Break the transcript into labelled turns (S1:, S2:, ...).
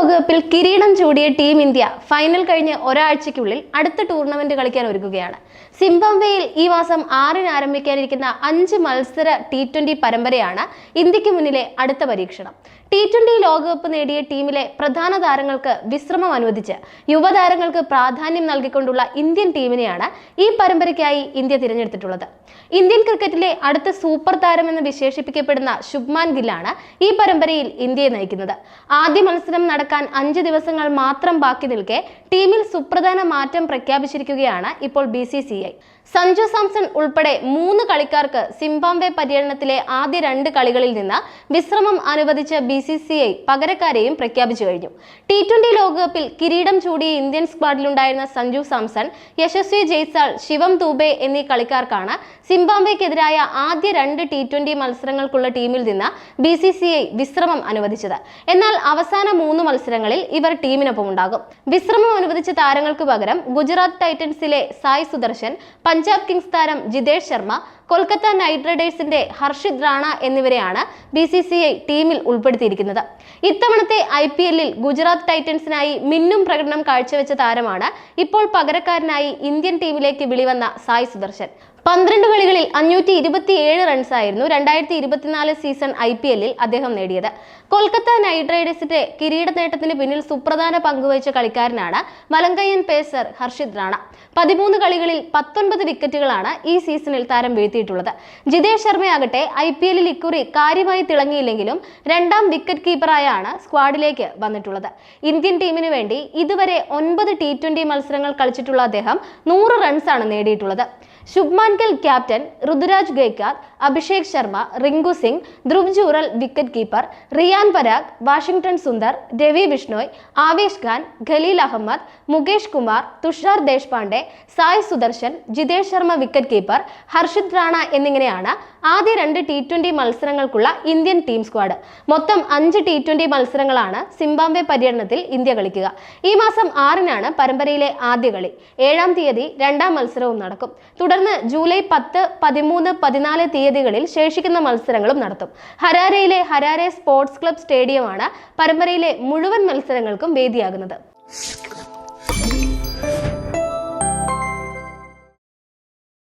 S1: ലോകകപ്പിൽ കിരീടം ചൂടിയ team India final കഴിഞ്ഞ് ഒരാഴ്ചയ്ക്കുള്ളിൽ അടുത്ത ടൂർണമെന്റ് കളിക്കാൻ ഒരുങ്ങുകയാണ് സിംബാബ്വേയിൽ ഈ മാസം ആറിന് ആരംഭിക്കാനിരിക്കുന്ന അഞ്ച് മത്സര ടി ട്വന്റി പരമ്പരയാണ് ഇന്ത്യയ്ക്ക് മുന്നിലെ അടുത്ത പരീക്ഷണം. ടി ട്വന്റി ലോകകപ്പ് നേടിയ ടീമിലെ പ്രധാന താരങ്ങൾക്ക് വിശ്രമം അനുവദിച്ച് യുവതാരങ്ങൾക്ക് പ്രാധാന്യം നൽകിക്കൊണ്ടുള്ള ഇന്ത്യൻ ടീമിനെയാണ് ഈ പരമ്പരയ്ക്കായി ഇന്ത്യ തിരഞ്ഞെടുത്തിട്ടുള്ളത്. ഇന്ത്യൻ ക്രിക്കറ്റിലെ അടുത്ത സൂപ്പർ താരമെന്ന് വിശേഷിപ്പിക്കപ്പെടുന്ന ശുഭ്മാൻ ഗില്ലാണ് ഈ പരമ്പരയിൽ ഇന്ത്യയെ നയിക്കുന്നത്. ആദ്യ മത്സരം നടക്കാൻ അഞ്ച് ദിവസങ്ങൾ മാത്രം ബാക്കി നിൽക്കെ ടീമിൽ സുപ്രധാന മാറ്റം പ്രഖ്യാപിച്ചിരിക്കുകയാണ് ഇപ്പോൾ B C C I. Sanju Samson ഉൾപ്പെടെ മൂന്ന് കളിക്കാർക്ക് സിംബാബ്വെ പര്യടനത്തിലെ ആദ്യ രണ്ട് കളികളിൽ നിന്ന് വിശ്രമം അനുവദിച്ച ബി സി സി ഐ പകരക്കാരെയും പ്രഖ്യാപിച്ചു കഴിഞ്ഞു. ടി ട്വന്റി ലോകകപ്പിൽ കിരീടം ചൂടിയ ഇന്ത്യൻ സ്ക്വാഡിലുണ്ടായിരുന്ന സഞ്ജു സാംസൺ യശസ്വി ജയ്സാൾ ശിവം ദൂബെ എന്നീ കളിക്കാർക്കാണ് സിംബാബ്വെക്കെതിരായ ആദ്യ രണ്ട് ടി ട്വന്റി മത്സരങ്ങൾക്കുള്ള ടീമിൽ നിന്ന് ബി സി സി ഐ വിശ്രമം അനുവദിച്ചത്. എന്നാൽ അവസാന മൂന്ന് മത്സരങ്ങളിൽ ഇവർ ടീമിനൊപ്പം ഉണ്ടാകും. വിശ്രമം അനുവദിച്ച താരങ്ങൾക്ക് പകരം ഗുജറാത്ത് ടൈറ്റൻസിലെ സായ് സുദർശൻ പഞ്ചാബ് കിങ്സ് താരം ജിതേഷ് ശർമ്മ കൊൽക്കത്ത നൈറ്റ് റൈഡേഴ്സിന്റെ ഹർഷിത് റാണ എന്നിവരെയാണ് ബി സി സി ഐ ടീമിൽ ഉൾപ്പെടുത്തിയിരിക്കുന്നത്. ഇത്തവണത്തെ ഐ പി എല്ലിൽ ഗുജറാത്ത് ടൈറ്റൻസിനായി മിന്നും പ്രകടനം കാഴ്ചവെച്ച താരമാണ് ഇപ്പോൾ പകരക്കാരനായി ഇന്ത്യൻ ടീമിലേക്ക് വിളിവന്ന സായ് സുദർശൻ. പന്ത്രണ്ട് കളികളിൽ അഞ്ഞൂറ്റി ഇരുപത്തിയേഴ് റൺസായിരുന്നു രണ്ടായിരത്തി ഇരുപത്തിനാല് സീസൺ ഐ പി എല്ലിൽ അദ്ദേഹം നേടിയത്. കൊൽക്കത്ത നൈറ്റ് റൈഡേഴ്സിന്റെ കിരീട നേട്ടത്തിന് പിന്നിൽ സുപ്രധാന പങ്കുവഹിച്ച കളിക്കാരനാണ് മലങ്കയ്യൻ പേസർ ഹർഷിത് റാണ. പതിമൂന്ന് കളികളിൽ പത്തൊൻപത് വിക്കറ്റുകളാണ് ഈ സീസണിൽ താരം വീഴ്ത്തിയിട്ടുള്ളത്. ജിതേഷ് ശർമ്മയാകട്ടെ ഐ പി എല്ലിൽ ഇക്കുറി കാര്യമായി തിളങ്ങിയില്ലെങ്കിലും രണ്ടാം വിക്കറ്റ് കീപ്പറായാണ് സ്ക്വാഡിലേക്ക് വന്നിട്ടുള്ളത്. ഇന്ത്യൻ ടീമിന് വേണ്ടി ഇതുവരെ ഒൻപത് ടി ട്വന്റി മത്സരങ്ങൾ കളിച്ചിട്ടുള്ള അദ്ദേഹം നൂറ് റൺസാണ് നേടിയിട്ടുള്ളത്. Shubman Gill captain Ruturaj Gaikwad Abhishek Sharma Rinku Singh Dhruv Jurel wicket keeper Riyan Parag Washington Sundar Ravi Bishnoi Avesh Khan Khaleel Ahmed Mukesh Kumar Tushar Deshpande Sai Sudharsan Jitesh Sharma wicket keeper Harshit Rana എന്നിങ്ങനെയാണ് ആദ്യ രണ്ട് T twenty മത്സരങ്ങൾക്കുള്ള Indian team squad. മൊത്തം അഞ്ച് T twenty മത്സരങ്ങളാണ് Zimbabwe പര്യടനത്തിൽ India കളിക്കുക. ഈ മാസം ആറിനാണ് പരമ്പരയിലെ ആദ്യ കളി. ഏഴാം തീയതി രണ്ടാം മത്സരവും നടക്കും. തുടർന്ന് ജൂലൈ പത്ത് പതിമൂന്ന് പതിനാല് തീയതികളിൽ ശേഷിക്കുന്ന മത്സരങ്ങളും നടത്തും. ഹരാരയിലെ ഹരാരെ സ്പോർട്സ് ക്ലബ് സ്റ്റേഡിയമാണ് പരമ്പരയിലെ മുഴുവൻ മത്സരങ്ങൾക്കും വേദിയാകുന്നത്.